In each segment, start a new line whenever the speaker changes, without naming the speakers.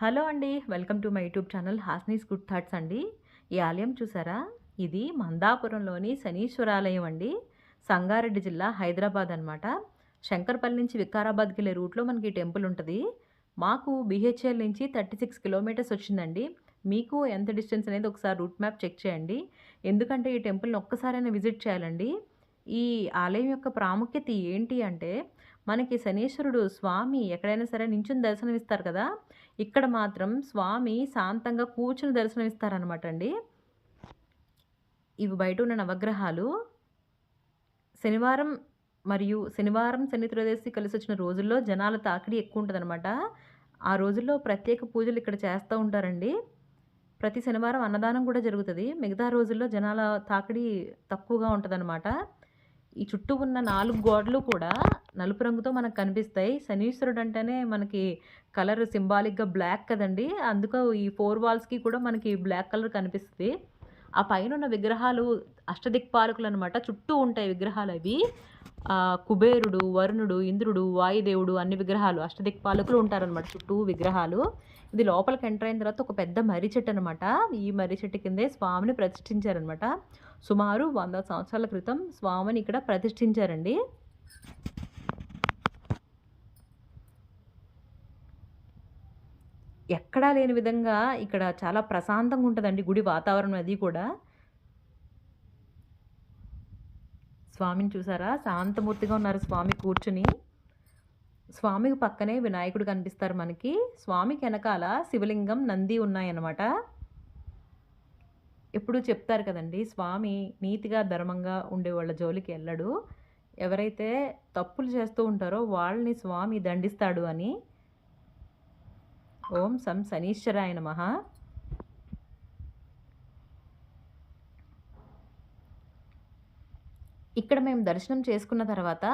Hello అండి welcome to my YouTube channel హాస్నీస్ good thoughts అండి. ఈ ఆలయం చూసారా? ఇది మందాపురంలోని శనీశ్వరాలయం అండి. సంగారెడ్డి జిల్లా హైదరాబాద్ అనమాట శంకర్పల్లి నుంచి వికారాబాద్కి వెళ్ళే రూట్లో మనకి ఈ టెంపుల్ ఉంటుంది. మాకు బీహెచ్ఎల్ నుంచి థర్టీ సిక్స్ కిలోమీటర్స్ వచ్చిందండి. మీకు ఎంత డిస్టెన్స్ అనేది ఒకసారి రూట్ మ్యాప్ చెక్ చేయండి. ఎందుకంటే ఈ టెంపుల్ని ఒక్కసారైనా విజిట్ చేయాలండి. ఈ ఆలయం యొక్క ప్రాముఖ్యత ఏంటి అంటే మనకి శనీశ్వరుడు స్వామి ఎక్కడైనా సరే నించుని దర్శనం ఇస్తారు కదా ఇక్కడ మాత్రం స్వామి శాంతంగా కూర్చుని దర్శనం ఇస్తారనమాట అండి ఇవి బయట ఉన్న నవగ్రహాలు. శనివారం మరియు శనివారం శని త్రయోదశి కలిసి వచ్చిన రోజుల్లో జనాల తాకిడి ఎక్కువ ఉంటుందన్నమాట ఆ రోజుల్లో ప్రత్యేక పూజలు ఇక్కడ చేస్తూ ఉంటారండి. ప్రతి శనివారం అన్నదానం కూడా జరుగుతుంది. మిగతా రోజుల్లో జనాల తాకిడి తక్కువగా ఉంటుందన్నమాట ఈ చుట్టూ ఉన్న నాలుగు గోడలు కూడా నలుపు రంగుతో మనకు కనిపిస్తాయి. శనీశ్వరుడు అంటేనే మనకి కలర్ సింబాలిక్గా బ్లాక్ కదండి. అందుకు ఈ ఫోర్ వాల్స్కి కూడా మనకి బ్లాక్ కలర్ కనిపిస్తుంది. ఆ పైన ఉన్న విగ్రహాలు అష్టదిక్పాలకులు అనమాట చుట్టూ ఉంటాయి విగ్రహాలు అవి కుబేరుడు వరుణుడు ఇంద్రుడు వాయుదేవుడు అన్ని విగ్రహాలు అష్టదిక్పాలకులు ఉంటారనమాట చుట్టూ విగ్రహాలు. ఇది లోపలికి ఎంటర్ అయిన తర్వాత ఒక పెద్ద మర్రి చెట్టు అనమాట ఈ మర్రి చెట్టు కిందే స్వామిని ప్రతిష్ఠించారనమాట సుమారు వంద సంవత్సరాల క్రితం స్వామిని ఇక్కడ ప్రతిష్ఠించారండి. ఎక్కడా లేని విధంగా ఇక్కడ చాలా ప్రశాంతంగా ఉంటుందండి గుడి వాతావరణం అది కూడా. స్వామిని చూసారా? శాంతమూర్తిగా ఉన్నారు స్వామి కూర్చుని. స్వామికి పక్కనే వినాయకుడు కనిపిస్తారు మనకి. స్వామికి వెనకాల శివలింగం నంది ఉన్నాయన్నమాట. ఎప్పుడు చెప్తారు కదండి స్వామి నీతిగా ధర్మంగా ఉండే వాళ్ళ జోలికి వెళ్ళడు. ఎవరైతే తప్పులు చేస్తూ ఉంటారో వాళ్ళని స్వామి దండిస్తాడు అని. ఓం సం శనీశ్వరాయ మహా ఇక్కడ మేము దర్శనం చేసుకున్న తర్వాత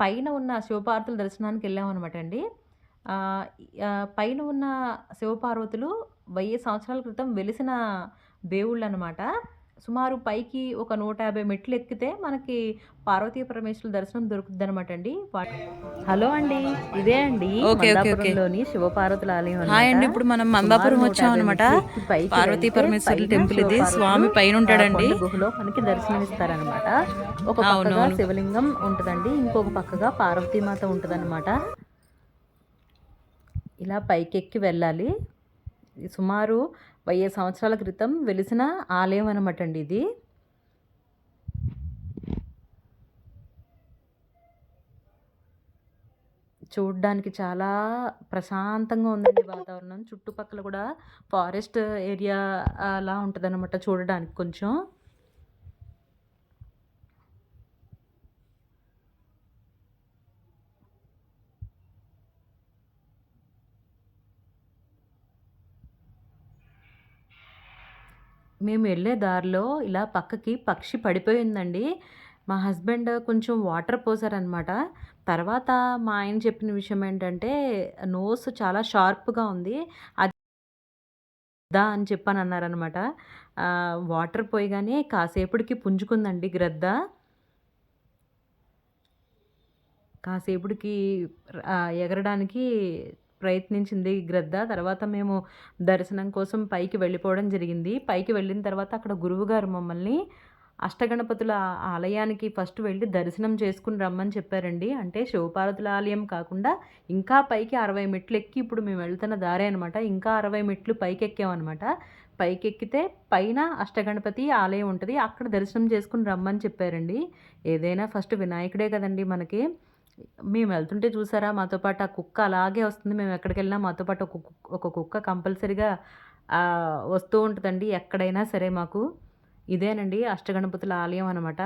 పైన ఉన్న శివపార్వతుల దర్శనానికి వెళ్ళామన్నమాట అండి. పైన ఉన్న శివపార్వతులు వెయ్యి సంవత్సరాల క్రితం వెలిసిన దేవుళ్ళు అనమాట సుమారు పైకి ఒక నూట యాభై మెట్లు ఎక్కితే మనకి పార్వతీ పరమేశ్వరుల దర్శనం దొరుకుతుంది అనమాట అండి హలో అండి ఇదే అండి. మందాపురంలోని శివపార్వతుల ఆలయం
హాయ్. అండి ఇప్పుడు మనం మందాపురం వచ్చాం
150
అనమాట పార్వతీ పరమేశ్వరుల టెంపుల్ ఇది. స్వామి పైన ఉంటాడండి.
గుహలో మనకి దర్శనం ఇస్తారనమాట ఒక పక్కగా. శివలింగం ఉంటుందండి ఇంకొక పక్కగా పార్వతీమాత ఉంటుందన్నమాట. ఇలా పైకెక్కి వెళ్ళాలి. సుమారు వెయ్యి సంవత్సరాల క్రితం వెలిసిన ఆలయం అనమాట అండి ఇది. చూడ్డానికి చాలా ప్రశాంతంగా ఉందండి వాతావరణం. చుట్టుపక్కల కూడా ఫారెస్ట్ ఏరియా అలా ఉంటుందన్నమాట చూడడానికి కొంచెం. మేము వెళ్ళే దారిలో ఇలా పక్కకి పక్షి పడిపోయిందండి. మా హస్బెండ్ కొంచెం వాటర్ పోసారనమాట. తర్వాత మా ఆయన చెప్పిన విషయం ఏంటంటే నోస్ చాలా షార్ప్గా ఉంది. అది దా అని చెప్పని అన్నారనమాట వాటర్ పోయగానే కాసేపటికి పుంజుకుందండి గ్రద్ద. కాసేపటికి ఎగరడానికి ప్రయత్నించింది గ్రద్ద. తర్వాత మేము దర్శనం కోసం పైకి వెళ్ళిపోవడం జరిగింది. పైకి వెళ్ళిన తర్వాత అక్కడ గురువుగారు మమ్మల్ని అష్టగణపతుల ఆలయానికి ఫస్ట్ వెళ్ళి దర్శనం చేసుకుని రమ్మని చెప్పారండి. అంటే శివపార్వతుల ఆలయం కాకుండా ఇంకా పైకి అరవై మెట్లు ఎక్కి ఇప్పుడు మేము వెళ్తున్న దారే అనమాట ఇంకా అరవై మెట్లు పైకి ఎక్కామన్నమాట పైకి ఎక్కితే పైన అష్టగణపతి ఆలయం ఉంటుంది. అక్కడ దర్శనం చేసుకుని రమ్మని చెప్పారండి. ఏదైనా ఫస్ట్ వినాయకుడే కదండి మనకి. మేము వెళ్తుంటే చూసారా మాతో పాటు ఆ కుక్క అలాగే వస్తుంది. మేము ఎక్కడికి వెళ్ళినా మాతో పాటు ఒక కుక్క ఒక కుక్క కంపల్సరిగా వస్తూ ఉంటుందండి. ఎక్కడైనా సరే మాకు. ఇదేనండి అష్టగణపతుల ఆలయం అనమాట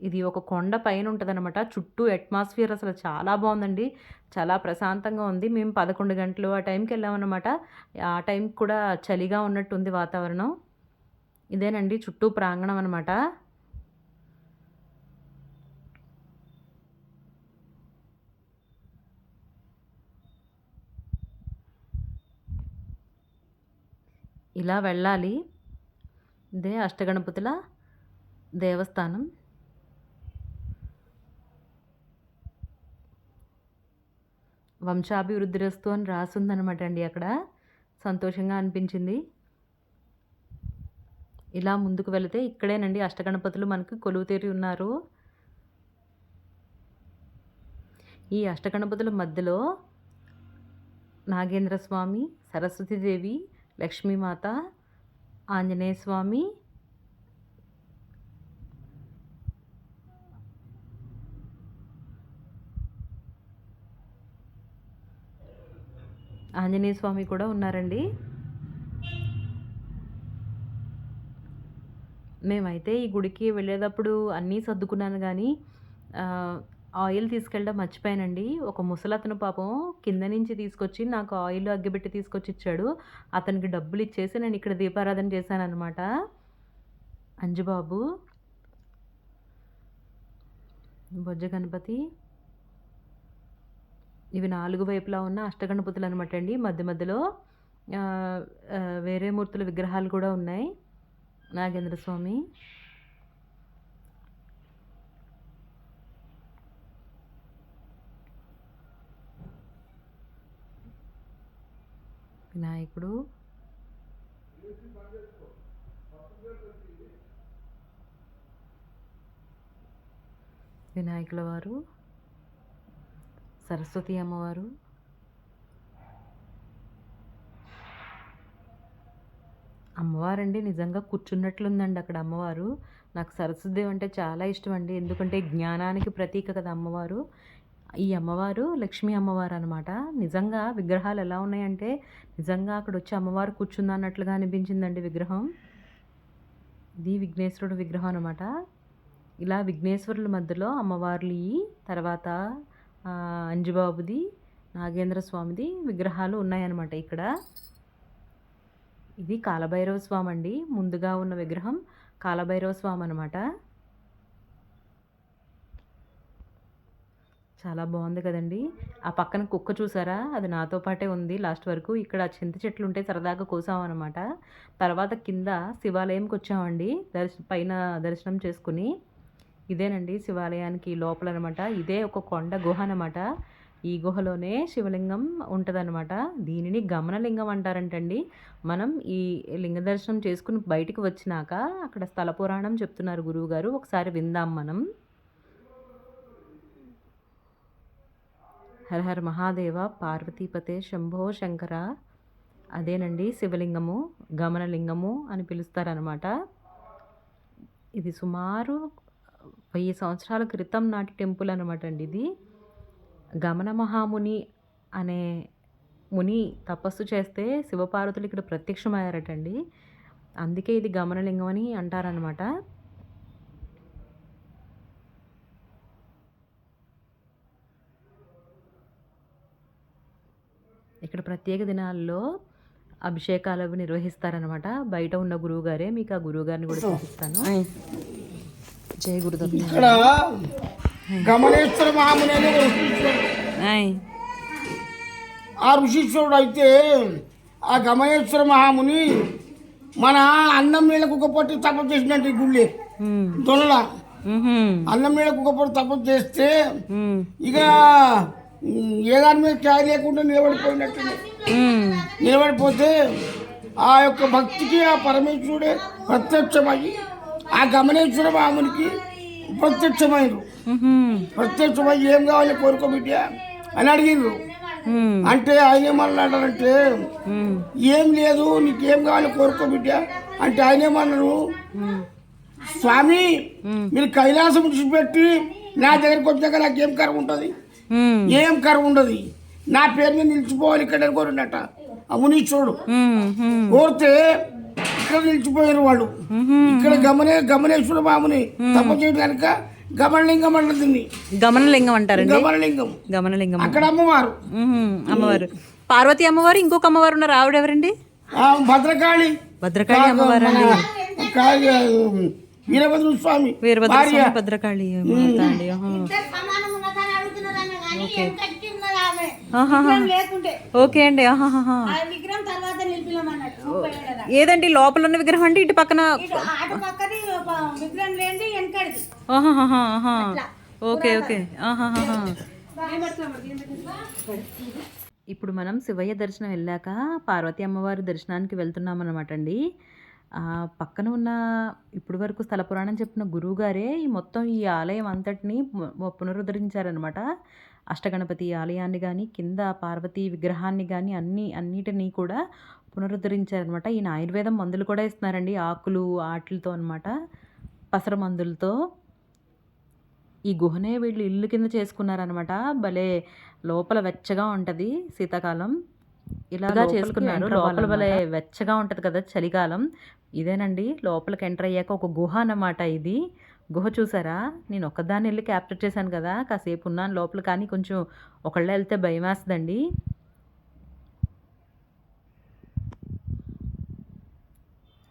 ఇది ఒక కొండ పైన ఉంటుందన్నమాట. చుట్టూ అట్మాస్ఫియర్ అసలు చాలా బాగుందండి. చాలా ప్రశాంతంగా ఉంది. మేము పదకొండు గంటలు ఆ టైంకి వెళ్ళామన్నమాట. ఆ టైంకి కూడా చలిగా ఉన్నట్టు ఉంది వాతావరణం. ఇదేనండి చుట్టూ ప్రాంగణం అనమాట ఇలా వెళ్ళాలి. ఇదే అష్టగణపతుల దేవస్థానం. వంశాభివృద్ధి రస్తు అని రాసిందనమాట అండి అక్కడ. సంతోషంగా అనిపించింది. ఇలా ముందుకు వెళితే ఇక్కడేనండి అష్టగణపతులు మనకు కొలువు తీరి ఉన్నారు. ఈ అష్టగణపతుల మధ్యలో నాగేంద్ర స్వామి సరస్వతీదేవి లక్ష్మీమాత ఆంజనేయ స్వామి ఆంజనేయ స్వామి కూడా ఉన్నారండి. మేమైతే ఈ గుడికి వెళ్ళేటప్పుడు అన్నీ సర్దుకున్నాను కానీ ఆయిల్ తీసుకెళ్ళడం మర్చిపోయానండి. ఒక ముసలతను పాపం కింద నుంచి తీసుకొచ్చి నాకు ఆయిల్ అగ్గిపెట్టి తీసుకొచ్చి ఇచ్చాడు. అతనికి డబ్బులు ఇచ్చేసి నేను ఇక్కడ దీపారాధన చేశాను అనమాట అంజుబాబు. బొజ్జ గణపతి. ఇవి నాలుగు వైపులా ఉన్న అష్టగణపతులు అనమాట అండి. మధ్య మధ్యలో వేరే మూర్తుల విగ్రహాలు కూడా ఉన్నాయి. నాగేంద్ర స్వామి వినాయకుడు. వినాయకుల వారు. సరస్వతి అమ్మవారు. అమ్మవారండి నిజంగా కూర్చున్నట్లుందండి అక్కడ అమ్మవారు. నాకు సరస్వతి అంటే చాలా ఇష్టం అండి ఎందుకంటే జ్ఞానానికి ప్రతీక కదా అమ్మవారు. ఈ అమ్మవారు లక్ష్మీ అమ్మవారు అనమాట నిజంగా విగ్రహాలు ఎలా ఉన్నాయంటే నిజంగా అక్కడ వచ్చి అమ్మవారు కూర్చుందా అన్నట్లుగా అనిపించిందండి విగ్రహం. ఇది విఘ్నేశ్వరుడు విగ్రహం అనమాట. ఇలా విఘ్నేశ్వరుల మధ్యలో అమ్మవార్లు ఈ తర్వాత అంజుబాబుది నాగేంద్ర స్వామిది విగ్రహాలు ఉన్నాయన్నమాట ఇక్కడ. ఇది కాలభైరవ స్వామి అండి ముందుగా ఉన్న విగ్రహం కాలభైరవ స్వామి అనమాట చాలా బాగుంది కదండి. ఆ పక్కన కుక్క చూసారా? అది నాతో పాటే ఉంది. లాస్ట్ వరకు ఇక్కడ చింత చెట్లు ఉంటే సరదాగా కోసామన్నమాట. తర్వాత కింద శివాలయంకి వచ్చామండి. దర్శ పైన దర్శనం చేసుకుని ఇదేనండి శివాలయానికి లోపల అనమాట ఇదే ఒక కొండ గుహ అనమాట ఈ గుహలోనే శివలింగం ఉంటుందన్నమాట. దీనిని గమనలింగం అంటారంటండి. మనం ఈ లింగ దర్శనం చేసుకుని బయటికి వచ్చినాక అక్కడ స్థల పురాణం చెప్తున్నారు గురువుగారు. ఒకసారి విందాం మనం. హర హర మహాదేవ పార్వతీపతే శంభో శంకర. అదేనండి శివలింగము గమనలింగము అని పిలుస్తారనమాట ఇది సుమారు వెయ్యి సంవత్సరాల క్రితం నాటి టెంపుల్ అనమాట అండి ఇది. గమన మహాముని అనే ముని తపస్సు చేస్తే శివపార్వతులు ఇక్కడ ప్రత్యక్షమయ్యారటండి. అందుకే ఇది గమనలింగం అని అంటారనమాట ఇక్కడ ప్రత్యేక దినాల్లో అభిషేకాలు అవి నిర్వహిస్తారనమాట బయట ఉన్న గురువు గారే మీకు ఆ గురువు గారిని కూడా చూపిస్తాను. జై గురుదత్త.
ఇక్కడ గమనేశ్వర మహాముని ఆ. ఋషీశ్వరుడు అయితే ఆ గమనేశ్వర మహాముని మన అన్నం నీళ్ళకు ఒక పొట్టి తపస్సు చేసినట్టు ఈ గుళ్ళే.
ఉహుం,
అన్నం నీళ్ళకు ఒక పొట్టి తపస్సు చేస్తే ఇక ఏ దాని మీద ఛాయ్ లేకుండా నిలబడిపోయినట్టు నిలబడిపోతే ఆ యొక్క భక్తికి ఆ పరమేశ్వరుడే ప్రత్యక్షమయ్యి ఆ గమనేశ్వర మామునికి ప్రత్యక్షమైనరు ప్రత్యక్షమై ఏం కావాలి కోరుకో బిడ్డ? అని అడిగిండ్రు. అంటే ఆయన ఏమన్నాడంటే ఏం లేదు నీకేం కావాలి కోరుకో బిడ్డ? అంటే ఆయన ఏమన్నారు స్వామి మీరు కైలాసం పెట్టి నా దగ్గరికి వచ్చాక నాకేం కరం ఉంటుంది? ఏం కర్మ ఉండదు. నా పేరు మీద నిలిచిపోవాలి ఇక్కడ కోరినట.
ఉమ్, ఉమ్,
కోరితే ఇక్కడ నిలిచిపోయారు వాళ్ళు. ఇక్కడ గమనే గమనేశ్వర మాముని తప్ప చేయడం కనుక గమనలింగం అంటుంది
గమనలింగం అంటారండి.
గమనలింగం.
గమనలింగం.
అక్కడ అమ్మవారు.
అమ్మవారు. పార్వతి అమ్మవారు ఇంకొక అమ్మవారు ఉన్నారు. ఆవిడ ఎవరండి?
ఆ భద్రకాళి.
భద్రకాళి అమ్మవారు
వీరభద్ర స్వామి.
వీరభద్ర స్వామి భద్రకాళి మాత అండి ఆహా. ఆహాహా. ఓకే అండి ఏదండి లోపల ఉన్న విగ్రహం అంటే ఇటు పక్కన. Okay okay.
ఇప్పుడు మనం శివయ్య దర్శనం వెళ్ళాక పార్వతీ అమ్మవారి దర్శనానికి వెళ్తున్నాం అనమాట అండి. ఆ, పక్కన ఉన్న ఇప్పటి వరకు స్థల పురాణం చెప్పిన గురువు గారే ఈ మొత్తం ఈ ఆలయం అంతటిని పునరుద్ధరించారనమాట అష్టగణపతి ఆలయాన్ని కానీ కింద పార్వతీ విగ్రహాన్ని కానీ అన్ని అన్నిటినీ కూడా పునరుద్ధరించారనమాట ఈయన ఆయుర్వేదం మందులు కూడా ఇస్తున్నారండి. ఆకులు ఆటలతో అనమాట పసర మందులతో. ఈ గుహనే వీళ్ళు ఇల్లు కింద చేసుకున్నారనమాట భలే లోపల వెచ్చగా ఉంటుంది శీతాకాలం. ఇలాగా చేసుకున్నారు లోపల భలే వెచ్చగా ఉంటుంది కదా చలికాలం. ఇదేనండి లోపలికి ఎంటర్ అయ్యాక ఒక గుహ అన్నమాట ఇది. గుహ చూసారా? నేను ఒక్కదాన్ని వెళ్ళి క్యాప్చర్ చేశాను కదా కాసేపు ఉన్నాను లోపల కానీ కొంచెం ఒకళ్ళే వెళ్తే భయం వేస్తుందండి.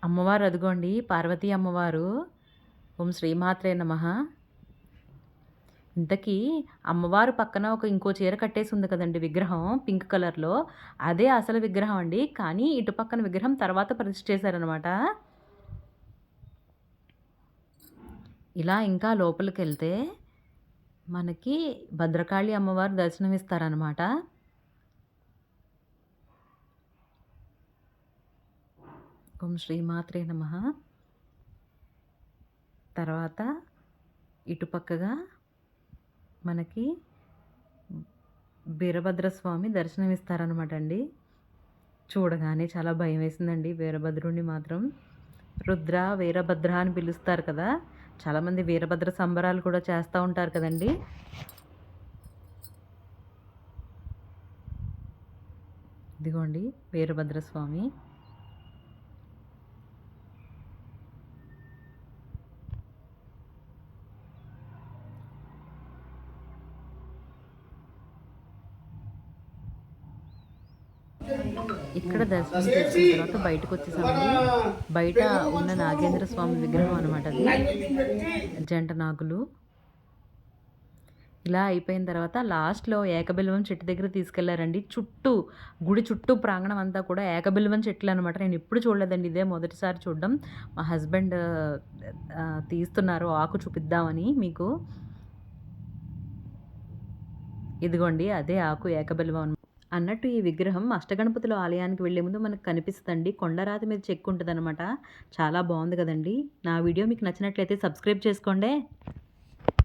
అమ్మవారు అదిగోండి పార్వతీ అమ్మవారు. ఓం శ్రీమాత్రే నమ. ఇంతకీ అమ్మవారు పక్కన ఒక ఇంకో చీర కట్టేసి ఉంది కదండి విగ్రహం పింక్ కలర్లో. అదే అసలు విగ్రహం అండి కానీ ఇటు పక్కన విగ్రహం తర్వాత ప్రతిష్ఠ చేశారనమాట ఇలా ఇంకా లోపలికి వెళ్తే మనకి భద్రకాళి అమ్మవారు దర్శనమిస్తారనమాట ఓం శ్రీమాత్రే నమ. తర్వాత ఇటుపక్కగా మనకి వీరభద్రస్వామి దర్శనమిస్తారనమాట అండి చూడగానే చాలా భయం వేసిందండి వీరభద్రుడిని మాత్రం. రుద్ర వీరభద్ర అని పిలుస్తారు కదా. చాలామంది వీరభద్ర సంబరాలు కూడా చేస్తూ ఉంటారు కదండి. ఇదిగోండి వీరభద్రస్వామి ఇక్కడ దర్శనం చేసిన తర్వాత బయటకు వచ్చేసామండి. బయట ఉన్న నాగేంద్ర స్వామి విగ్రహం అనమాట అది. జంట నాగులు. ఇలా అయిపోయిన తర్వాత లాస్ట్లో ఏకబిల్వం చెట్టు దగ్గర తీసుకెళ్ళారండి. చుట్టూ గుడి చుట్టూ ప్రాంగణం అంతా కూడా ఏకబిల్వం చెట్లు అనమాట నేను ఎప్పుడు చూడలేదండి ఇదే మొదటిసారి చూడడం. మా హస్బెండ్ తీస్తున్నారు ఆకు చూపిద్దామని మీకు. ఇదిగోండి అదే ఆకు ఏకబిల్వం అన్నట్టు ఈ విగ్రహం అష్టగణపతుల ఆలయానికి వెళ్ళే ముందు మనకు కనిపిస్తుందండి. కొండరాతి మీద చెక్కు ఉంటుంది చాలా బాగుంది కదండి. నా వీడియో మీకు నచ్చినట్లయితే సబ్స్క్రైబ్ చేసుకోండి.